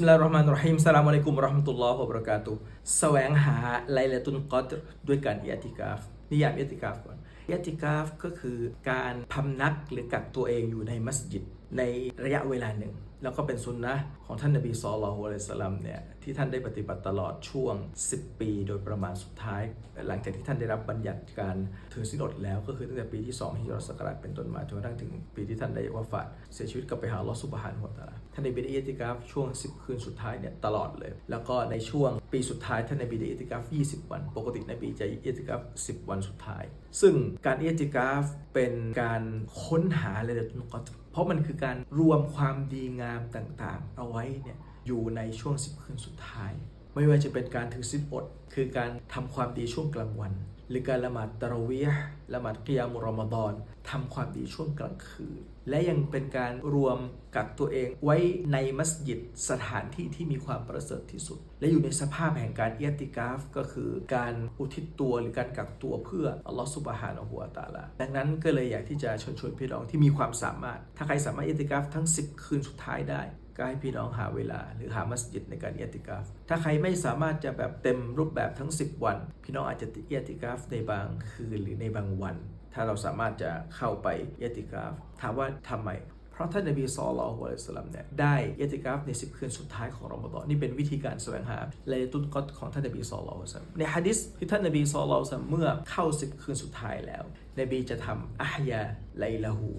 มิลลาฮิรเราะห์มานิรเราะฮีมสลามอะลัยกุมวะเราะห์มะตุลลอฮ์วะบะเราะกาตุแสวงหาไลลาตุลกอดรด้วยการอิอติกาฟนิยามอิอติกาฟก่อนอิอติกาฟก็คือการพำนักหรือกักตัวเองอยู่ในมัสยิด ในระยะเวลาหนึ่ง แล้วก็เป็นสุนนะของท่านนบีศ็อลลัลลอฮุอะลัยฮิวะซัลลัมเนี่ยที่ท่านได้ปฏิบัติตลอดช่วง 10 ปี โดยประมาณสุดท้าย หลังจากที่ท่านได้รับบัญญัติการถือศีลอดแล้วก็คือตั้งแต่ปีที่2ฮิจรัตศักราชเป็นต้นมาจนกระทั่งถึงปีที่ท่านได้วะฟาตเสียชีวิตกลับไปหาลลอฮฺซุบฮานะฮูวตะอาท่านได้บิดอิติกาฟช่วง 10 คืนสุดท้ายเนี่ยตลอดเลย แล้วก็ในช่วงปีสุดท้ายท่านนบีได้อิติกาฟ20 วัน ปกตินบีจะอิติกาฟ10 วันสุดท้าย ซึ่งการอิติกาฟเป็นการค้นหาเลยตุกอด เพราะมันคือการรวมความดีงามต่างๆ เอาไว้เนี่ยอยู่ในช่วง10คืนสุดท้าย ไม่ว่าจะเป็นการถือศีลอด คือการทำความดีช่วงกลางวัน หรือการละหมาดตะรวีห์ละหมาดกิยามุรอมฎอนทำความดีช่วงกลางคืน และยังเป็นการรวมกักตัวเองไว้ในมัสยิดสถานที่ที่มีความประเสริฐที่สุด และอยู่ในสภาพแห่งการเอติกาฟ ก็คือการอุทิศตัวหรือการกักตัวเพื่ออัลลอฮฺสุบฮานะฮูวตาลาดังนั้นก็เลยอยากที่จะเชิญชวนพี่น้องที่มีความสามารถ ถ้าใครสามารถเอติกาฟทั้ง 10 คืนสุดท้ายได้ ก็ให้พี่น้องหาเวลา หรือหามัสยิดในการเอียติกาฟ ถ้าใครไม่สามารถจะแบบเต็มรูปแบบทั้ง 10 วัน พี่น้องอาจจะเอียติกาฟในบางคืนหรือในบางวัน ถ้าเราสามารถจะเข้าไปเอียติกาฟ ถามว่าทำไมเพราะท่านนบีศ็อลลัลลอฮุอะลัยฮิวะซัลลัมเนี่ยได้เอียติกาฟใน10คืนสุดท้ายของรอมฎอนนี่เป็นวิธีการแสวงหาไลตุลกอดของท่านนบีศ็อลลัลลอฮุอะลัยฮิวะซัลลัมในฮะดิษที่ท่านนบีศ็อลลัลลอฮุอะลัยฮิวะซัลลัมเมื่อเข้า10คืนสุดท้ายแล้ว นบีจะทำอัฮยาไลลาหู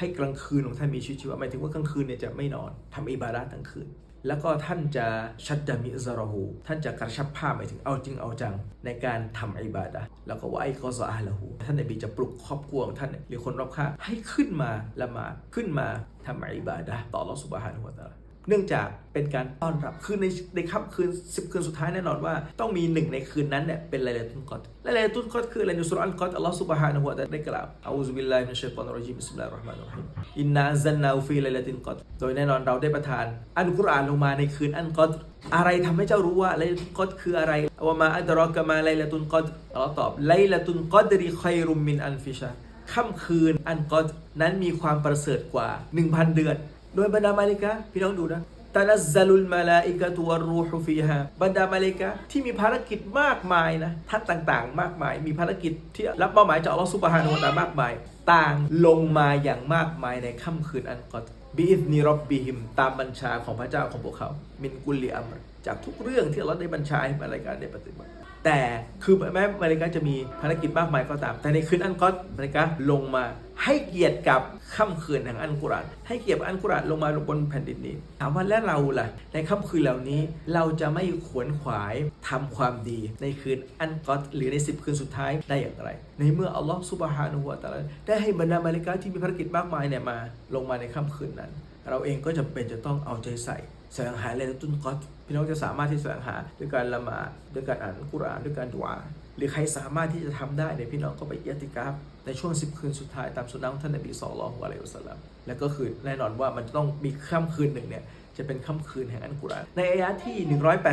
ให้กลางคืนของท่านมีชีวิตชีวาหมายถึงว่ากลางคืนเนี่ยจะไม่นอนทำอิบาดะห์ทั้งคืน แล้วก็ท่านจะชัดดามิซาราหูท่านจะกระชับผ้าหมายถึงเอาจริงเอาจังในการทำอิบาดะแล้วก็ว่าไอ้กอซออาละหูท่านนบีจะปลุกครอบครัวของท่านหรือคนรอบข้างให้ขึ้นมาละหมาดขึ้นมาทำอิบาดะต่ออัลลอฮฺสุบฮานะฮูวะตะอาลา เนื่องจากเป็นการต้อนรับคือในในค่ำคืน 10 คืนสุดท้ายแน่นอนว่า ต้องมีหนึ่งในคืนนั้นเนี่ยเป็นไลลาตุลกอดไลลาตุลกอดคืออะไรในสุรอัลกอดอัลลอฮฺซุบฮานะฮูวะตะอาลาได้กล่าวอูซุบิลลาฮิมินชัยฏอนรรจีบิสมิลลาฮิรเราะห์มานิรเราะฮีมอินนาอันนาฟีไลลาตุลกอดโดยแน่นอนเราได้ประทาน อันกุรอานลงมาในคืนอันกอดอะไรทำให้เจ้ารู้ว่าไลลาตุลกอดคืออะไรวะมาอัดรอกะมาไลลาตุลกอดอัลลอฮ์ตอบไลลาตุลกอดริคัยรุมมินอันฟิชาค่ำคืนอันกอดนั้นมีความประเสริฐกว่า 1,000 เดือน โดยบรรดามาลิกะพี่น้องดูนะตานัซลุลมาลาอิกะตุวรูฮุฟีฮาบรรดามาเลกะที่มีภารกิจมากมายนะท่านต่างๆ มากมาย มีภารกิจที่รับมอบหมายจากอัลลอฮฺซุบฮานะฮูวะตะอาลามากมาย ต่างลงมาอย่างมากมายในค่ำคืนอันกอดบิอิฟนีรอบบิฮิมตามบัญชาของพระเจ้าของพวกเขา มินกุลลิอัมจากทุกเรื่องที่อัลลอฮ์ได้บัญชาให้มาเลกาได้ปฏิบัติแต่คือแม้มาเลกาจะมีภารกิจมากมายก็ตาม แต่ในคืนอันกอดมาเลกาลงมา ให้เกียรติกับค่ำคืนแห่งอันกุรานให้เกียรติอันกุรานลงมาลงบนแผ่นดินนี้ถามว่าและเราล่ะ ในค่ำคืนเหล่านี้เราจะไม่ขวนขวายทำความดี ในคืนอันกอดหรือใน 10 คืนสุดท้ายได้อย่างไร ในเมื่ออัลลอฮฺซุบฮานะฮูวะตะอาลาได้ให้บรรดามาเลกาที่มีภารกิจมากมายเนี่ยมาลงมาในค่ำคืนนั้น เราเองก็จำเป็นจะต้องเอาใจใส่แสวงหาเลนตุนกอดพี่น้องจะสามารถที่แสวงหาด้วยการละหมาดด้วยการอ่านกุรานด้วยการดุอา รือใครสามารถที่จะทำได้เนี่ยพี่น้องก็ไปเอียติกาฟในช่วง 10 คืนสุดท้ายตามสุนนะขท่านนบีศ็อลลัลลอฮุอะลัยฮิวะสัลลัมแล้วก็คือแน่นอนว่ามันต้องมีค่ำคืนหนึ่งเนี่ยจะเป็นค่ำคืนแห่งอันกุรอานในอายะที่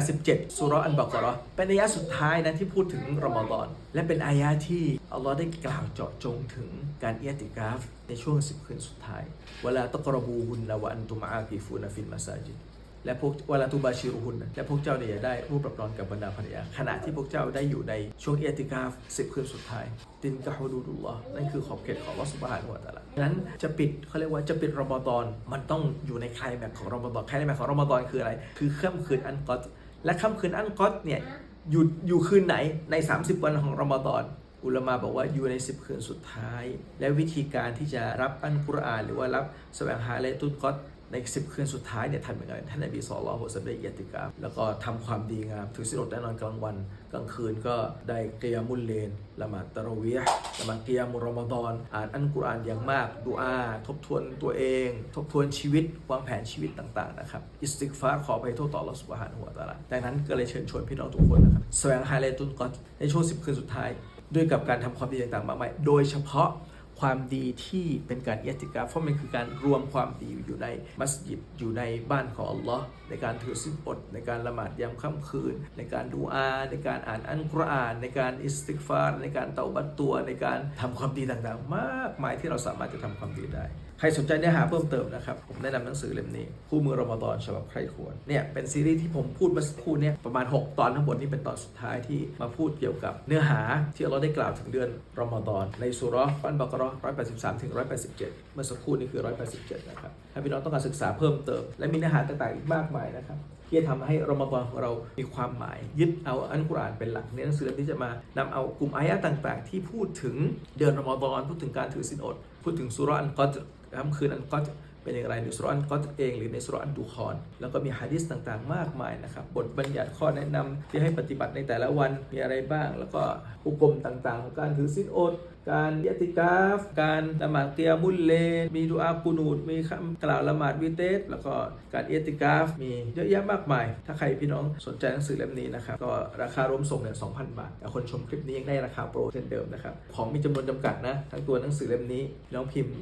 187 สุรอันบากเราเป็นอายะสุดท้ายนะที่พูดถึงรอมฎอนและเป็นอายะที่อัลลอฮ์ได้กล่าวเจาะจงถึงการเอียติกาฟในช่วง 10 คืนสุดท้ายเวลาตะกรบูฮุนละวะอันตุมอากีฟูนฟิลมาซาจิด และพวกเวลาตูบาชิรุฮุนและพวกเจ้าเนี่ยได้รูปรับรอนกับบรรดาภรรยาขณะที่พวกเจ้าได้อยู่ในช่วงเอติกาฟสิบคืนสุดท้าย ตินกะฮุดูดุลลอฮ์นั่นคือขอบเขตของอัลลอฮ์สุบฮานะฮูวะตะลาดังนั้นจะปิดเขาเรียกว่าจะปิดรอมฎอนมันต้องอยู่ในไคลแม็กของรอมฎอนไคลแม็กของรอมฎอนคืออะไร คือค่ำคืนอันกอตและค่ำคืนอันกอตเนี่ยอยู่อยู่คืนไหนใน 30 วันของรอมฎอน อุลมาบอกว่าอยู่ใน 10 คืนสุดท้าย และวิธีการที่จะรับอันกุรอาน หรือว่ารับแสวงหาเลตุนกอตใน 10 คืนสุดท้ายเนี่ยทำยังไงท่านนบีศ็อลลอฮุอะลัวะซัลลัมได้เอียติกาแล้วก็ทำความดีงามถือศีลอดแน่นอนกลางวัน กลางคืนก็ได้เกียมุลเลนละหมาดตะรวียละหมาดเกียมุรอมฎอนอ่านอันกุรอานอย่างมากดูอาทบทวนตัวเอง ทบทวนชีวิต วางแผนชีวิตต่างๆนะครับอิสติกฟาขอไปโทษต่ออัลอสุบฮานะฮูวตาลาดังนั้นก็เลยเชิญชวนพี่น้องทุกคนนะครับแสวงหาเลตุนกอตในช่วง 10 คืนสุดท้าย ด้วยกับการทำความดีต่างๆมากมายโดยเฉพาะความดีที่เป็นการเอติกาเพราะมันคือการรวมความดีอยู่ในมัสยิดอยู่ในบ้านของอัลลอฮ์ในการถือศีลอด ในการละหมาดยามค่ำคืน ในการดูอา ในการอ่านอัลกุรอาน ในการอิสติกฟารในการเตาบัตตัว ในการทำความดีต่างๆ มากมายที่เราสามารถจะทำความดีได้ ใครสนใจเนื้อหาเพิ่มเติมนะครับ ผมแนะนำหนังสือเล่มนี้ คู่มือรอมฎอนฉบับใครควรเนี่ยเป็นซีรีส์ที่ผมพูดเมาสักครู่เนี่ยประมาณ 6 ตอนทั้งหมดนี่เป็นตอนสุดท้ายที่มาพูดเกี่ยวกับเนื้อหาที่เราได้กล่าวถึงเดือนรอมฎอนในสุราะห์อันบักเราะห์183ถึง187เมื่อสักครู่นี้คือ187นะครับถ้าพี่น้องต้องการศึกษาเพิ่มเติม และมีเนื้อหาต่างๆอีกมากมายนะครับที่จะทำให้รอมฎอนของเรามีความหมาย ยึดเอาอันกุรอานเป็นหลักในหนังสือเล่มนี้จะมานำเอากลุ่มอายะต่าง ๆ ที่พูดถึงเดือนรอมฎอนพูดถึงการถือศีลอดพูดถึงสุรอันกอดค่ำคืนนั้นก็ เป็นอย่างไรในสุราะห์อันกอดรเอง หรือในสุราะห์อันดูคอน แล้วก็มีฮะดิษต่างๆ มากมายนะครับ บทบัญญัติข้อแนะนำที่ให้ปฏิบัติในแต่ละวันมีอะไรบ้าง แล้วก็อุกรมต่างๆ ของการถือศีลอดการยติกาฟ การละหมาดเตียมุลเลน มีดูอากุนูด มีคำกล่าวละหมาดวิเตส แล้วก็การเอติกาฟ มีเยอะแยะมากมาย ถ้าใครพี่น้องสนใจหนังสือเล่มนี้นะครับ ก็ราคารวมส่งเนี่ย2,000บาท แต่คนชมคลิปนี้ยังได้ราคาโปรเช่นเดิมนะครับ ของมีจำนวนจำกัดนะ ทั้งตัวหนังสือเล่มนี้น้องพิมพ์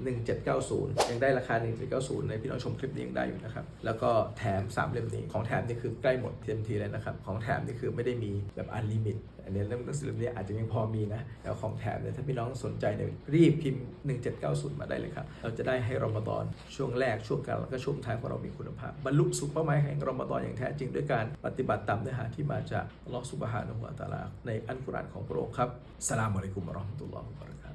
1790 ยังได้ราคา190 ในพี่น้องชมคลิปนี้ยังได้อยู่นะครับ แล้วก็แถม 3 เล่มนี้ ของแถมนี่คือใกล้หมดเต็มทีเลยนะครับ ของแถมนี่คือไม่ได้มีแบบอันลิมิต อันนี้เล่มหนังสือเล่มนี้อาจจะยังพอมีนะแต่ของแถมเนี่ยถ้าพี่น้องสนใจเนี่ยรีบพิมพ์ 1790 มาได้เลยครับ เราจะได้ให้รอมฎอนช่วงแรกช่วงกลางแล้วก็ช่วงท้ายของเรามีคุณภาพ บรรลุสุขเป้าหมายแห่งรอมฎอนอย่างแท้จริงด้วยการปฏิบัติตามเนื้อหาที่มาจากลอสุบฮานะฮูวตาลาในอันกุรอานของพระองค์ครับสลามอะลัยกุมะราะห์มะตุลลอฮ์บะเราะกาตุ